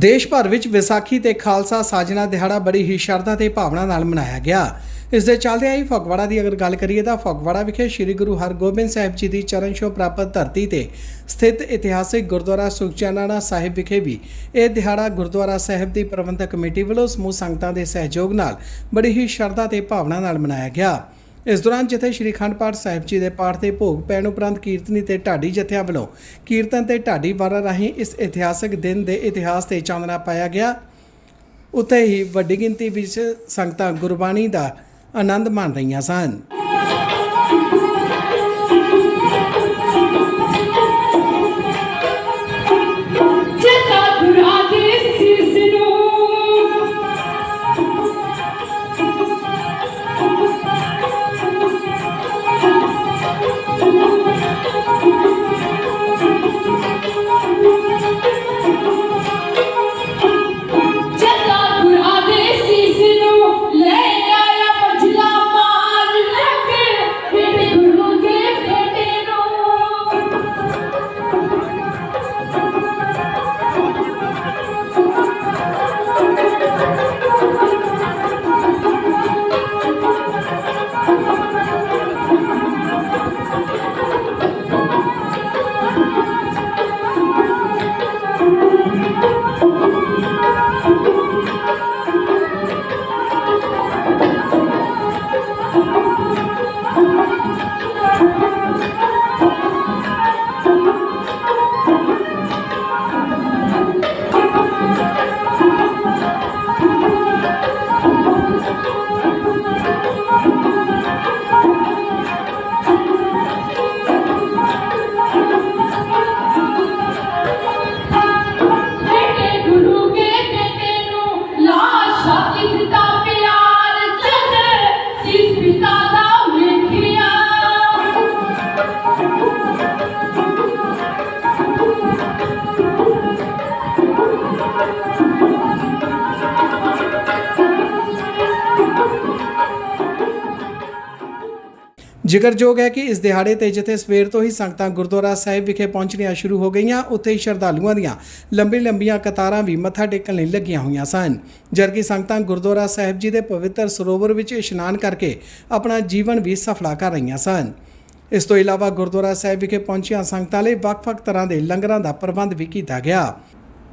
ਦੇਸ਼ ਭਰ ਵਿੱਚ ਵਿਸਾਖੀ ਤੇ ਖਾਲਸਾ ਸਾਜਣਾ ਦਿਹਾੜਾ ਬੜੀ ਹੀ ਸ਼ਰਧਾ ਤੇ ਭਾਵਨਾ ਨਾਲ ਮਨਾਇਆ ਗਿਆ। ਇਸ ਦੇ ਚੱਲਦਿਆਂ ਹੀ ਫਗਵਾੜਾ ਦੀ ਅਗਰ ਗੱਲ ਕਰੀਏ ਤਾਂ ਫਗਵਾੜਾ ਵਿਖੇ ਸ੍ਰੀ ਗੁਰੂ ਹਰਗੋਬਿੰਦ ਸਾਹਿਬ ਜੀ ਦੀ ਚਰਨ ਛੋਹ ਪ੍ਰਾਪਤ ਧਰਤੀ ਤੇ ਸਥਿਤ ਇਤਿਹਾਸਿਕ ਗੁਰਦੁਆਰਾ ਸੁਖਚੈਨਾਣਾ ਸਾਹਿਬ ਵਿਖੇ ਵੀ ਇਹ ਦਿਹਾੜਾ ਗੁਰਦੁਆਰਾ ਸਾਹਿਬ ਦੀ ਪ੍ਰਬੰਧਕ ਕਮੇਟੀ ਵੱਲੋਂ ਸਮੂਹ ਸੰਗਤਾਂ ਦੇ ਸਹਿਯੋਗ ਨਾਲ ਬੜੀ ਹੀ ਸ਼ਰਧਾ ਤੇ ਭਾਵਨਾ ਨਾਲ ਮਨਾਇਆ ਗਿਆ। ਇਸ ਦੌਰਾਨ ਜਿੱਥੇ ਸ਼੍ਰੀ ਅਖੰਡ ਪਾਠ ਸਾਹਿਬ ਜੀ ਦੇ ਪਾਠ ਤੇ ਭੋਗ ਪੈਣ ਉਪਰੰਤ ਕੀਰਤਨੀ ਤੇ ਢਾਡੀ ਜਥਿਆਂ ਵੱਲੋਂ ਕੀਰਤਨ ਤੇ ਢਾਡੀ ਵਾਰਾਂ ਰਾਹੀਂ ਇਸ ਇਤਿਹਾਸਕ ਦਿਨ ਦੇ ਇਤਿਹਾਸ ਤੇ ਚਾਨਣਾ ਪਾਇਆ ਗਿਆ। ਉੱਥੇ ਹੀ ਵੱਡੀ ਗਿਣਤੀ ਵਿੱਚ ਸੰਗਤਾਂ ਗੁਰਬਾਣੀ ਦਾ ਆਨੰਦ ਮਾਣ ਰਹੀਆਂ ਸਨ। ਜ਼ਿਕਰਯੋਗ ਹੈ ਕਿ ਇਸ ਦਿਹਾੜੇ ਤੇ ਜਿੱਥੇ ਸਵੇਰ ਤੋਂ ਹੀ ਸੰਗਤਾਂ ਗੁਰਦੁਆਰਾ ਸਾਹਿਬ ਵਿਖੇ ਪਹੁੰਚਣੀਆਂ ਸ਼ੁਰੂ ਹੋ ਗਈਆਂ, ਉੱਥੇ ਹੀ ਸ਼ਰਧਾਲੂਆਂ ਦੀਆਂ ਲੰਬੀ ਲੰਬੀਆਂ ਕਤਾਰਾਂ ਵੀ ਮੱਥਾ ਟੇਕਣ ਲਈ ਲੱਗੀਆਂ ਹੋਈਆਂ ਸਨ। ਜਦਕਿ ਸੰਗਤਾਂ ਗੁਰਦੁਆਰਾ ਸਾਹਿਬ ਜੀ ਦੇ ਪਵਿੱਤਰ ਸਰੋਵਰ ਵਿੱਚ ਇਸ਼ਨਾਨ ਕਰਕੇ ਆਪਣਾ ਜੀਵਨ ਵੀ ਸਫਲਾ ਕਰ ਰਹੀਆਂ ਸਨ। ਇਸ ਤੋਂ ਇਲਾਵਾ ਗੁਰਦੁਆਰਾ ਸਾਹਿਬ ਵਿਖੇ ਪਹੁੰਚੀਆਂ ਸੰਗਤਾਂ ਲਈ ਵੱਖ-ਵੱਖ ਤਰ੍ਹਾਂ ਦੇ ਲੰਗਰਾਂ ਦਾ ਪ੍ਰਬੰਧ ਵੀ ਕੀਤਾ ਗਿਆ।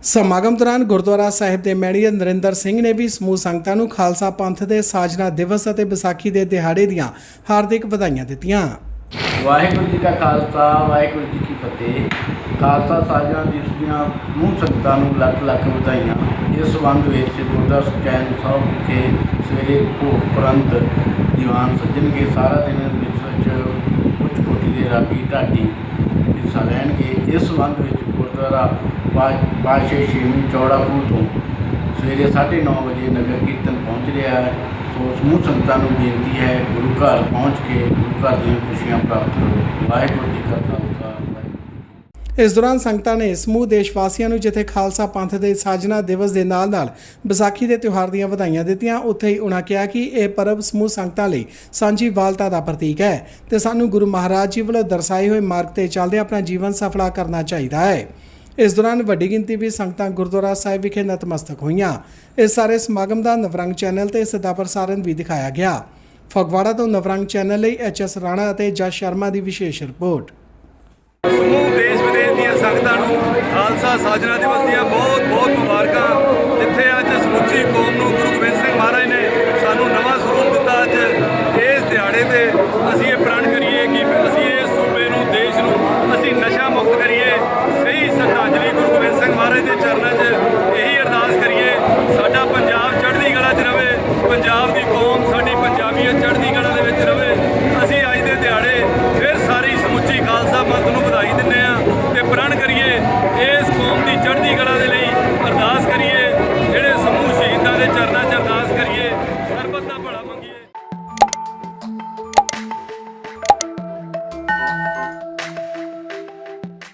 ਸਮਾਗਮ ਦੌਰਾਨ ਗੁਰਦੁਆਰਾ ਸਾਹਿਬ ਦੇ ਮੈਨੇਜਰ ਨਰਿੰਦਰ ਸਿੰਘ ਨੇ ਵੀ ਸਮੂਹ ਸੰਗਤਾਂ ਨੂੰ ਖਾਲਸਾ ਪੰਥ ਦੇ ਸਾਜਨਾ ਦਿਵਸ ਅਤੇ ਵਿਸਾਖੀ ਦੇ ਦਿਹਾੜੇ ਦੀਆਂ ਹਾਰਦਿਕ ਵਧਾਈਆਂ ਦਿੱਤੀਆਂ। ਵਾਹਿਗੁਰੂ ਜੀ ਕਾ ਖਾਲਸਾ, ਵਾਹਿਗੁਰੂ ਜੀ ਕੀ ਫਤਿਹ। ਖਾਲਸਾ ਸਾਜਨਾ ਦਿਵਸ ਦੀਆਂ ਮੂੰਹ ਸੰਗਤਾਂ ਨੂੰ ਲੱਖ ਲੱਖ ਵਧਾਈਆਂ। ਇਸ ਸੰਬੰਧ ਵਿੱਚ ਗੁਰਦੁਆਰਾ ਸੁਖਚੈਨ ਸਾਹਿਬ ਵਿਖੇ ਸਵੇਰੇ ਭੋਗ ਪ੍ਰੰਤ ਦੀਵਾਨ ਸੱਜਣਗੇ। ਸਾਰਾ ਦਿਨ ਵਿੱਚ ਕੁਝ ਕੋਟੀ ਦੇ ਰਾਗੀ ਢਾਡੀ ਹਿੱਸਾ ਲੈਣਗੇ ਇਸ ਸੰਬੰਧ ਵਿੱਚ ਗੁਰਦੁਆਰਾ ਪਾ- ਪਾਤਸ਼ਾਹੀ ਛੇਵੀਂ ਚੌੜਾਪੁਰ ਤੋਂ ਸਵੇਰੇ 9:30 ਵਜੇ ਨਗਰ ਕੀਰਤਨ ਪਹੁੰਚ ਰਿਹਾ ਹੈ। ਸੋ ਸਮੂਹ ਸੰਗਤਾਂ ਨੂੰ ਬੇਨਤੀ ਹੈ, ਗੁਰੂ ਘਰ ਪਹੁੰਚ ਕੇ ਗੁਰੂ ਘਰ ਦੀਆਂ ਖੁਸ਼ੀਆਂ ਪ੍ਰਾਪਤ ਕਰੋ। ਵਾਹਿਗੁਰੂ ਜੀ ਕਾ ਖਾਲਸਾ ਵਾਹਿਗੁਰੂ ਜੀ ਕੀ ਫਤਿਹ। ਇਸ ਦੌਰਾਨ ਸੰਗਤਾਂ ਨੇ ਸਮੂਹ ਦੇਸ਼ ਵਾਸੀਆਂ ਨੂੰ ਜਿੱਥੇ ਖਾਲਸਾ ਪੰਥ ਦੇ ਸਾਜਨਾ ਦਿਵਸ ਦੇ ਨਾਲ-ਨਾਲ ਵਿਸਾਖੀ ਦੇ ਤਿਉਹਾਰ ਦੀਆਂ ਵਧਾਈਆਂ ਦਿੱਤੀਆਂ, ਉੱਥੇ ਹੀ ਉਹਨਾਂ ਕਿਹਾ ਕਿ ਇਹ ਪਰਬ ਸਮੂਹ ਸੰਗਤਾਂ ਲਈ ਸਾਂਝੀ ਵਾਲਤਾ ਦਾ ਪ੍ਰਤੀਕ ਹੈ ਤੇ ਸਾਨੂੰ ਗੁਰੂ ਮਹਾਰਾਜ ਜੀ ਵੱਲੋਂ ਦਰਸਾਏ ਹੋਏ ਮਾਰਗ ਤੇ ਚੱਲਦੇ ਆਪਣਾ ਜੀਵਨ ਸਫਲਾ ਕਰਨਾ ਚਾਹੀਦਾ ਹੈ। ਇਸ ਦੌਰਾਨ ਵੱਡੀ ਗਿਣਤੀ ਵਿੱਚ ਸੰਗਤਾਂ ਗੁਰਦੁਆਰਾ ਸਾਹਿਬ ਵਿਖੇ ਨਤਮਸਤਕ ਹੋਈਆਂ। ਇਸ ਸਾਰੇ ਸਮਾਗਮ ਦਾ ਨਵਰੰਗ ਚੈਨਲ ਤੇ ਸਿੱਧਾ ਪ੍ਰਸਾਰਣ ਵੀ ਦਿਖਾਇਆ ਗਿਆ। ਫਗਵਾੜਾ ਤੋਂ ਨਵਰੰਗ ਚੈਨਲ ਲਈ ਐਚ ਐਸ ਰਾਣਾ ਅਤੇ ਜਸ ਸ਼ਰਮਾ ਦੀ ਵਿਸ਼ੇਸ਼ ਰਿਪੋਰਟ। ਦੀਆਂ ਸੰਗਤਾਂ ਨੂੰ ਖਾਲਸਾ ਸਾਜਣਾ ਦਿਵਸ ਦੀਆਂ ਬਹੁਤ ਬਹੁਤ ਮੁਬਾਰਕਾਂ। ਜਿੱਥੇ ਅੱਜ ਸਮੁੱਚੀ ਕੌਮ ਨੂੰ ਗੁਰੂ ਗੋਬਿੰਦ ਸਿੰਘ ਮਹਾਰਾਜ ਨੇ ਸਾਨੂੰ ਨਵਾਂ ਸਰੂਪ ਦਿੱਤਾ ਅੱਜ ਇਸ ਦਿਹਾੜੇ ਤੇ ਅਸੀਂ ਇਹ ਪੁਰਾਣੇ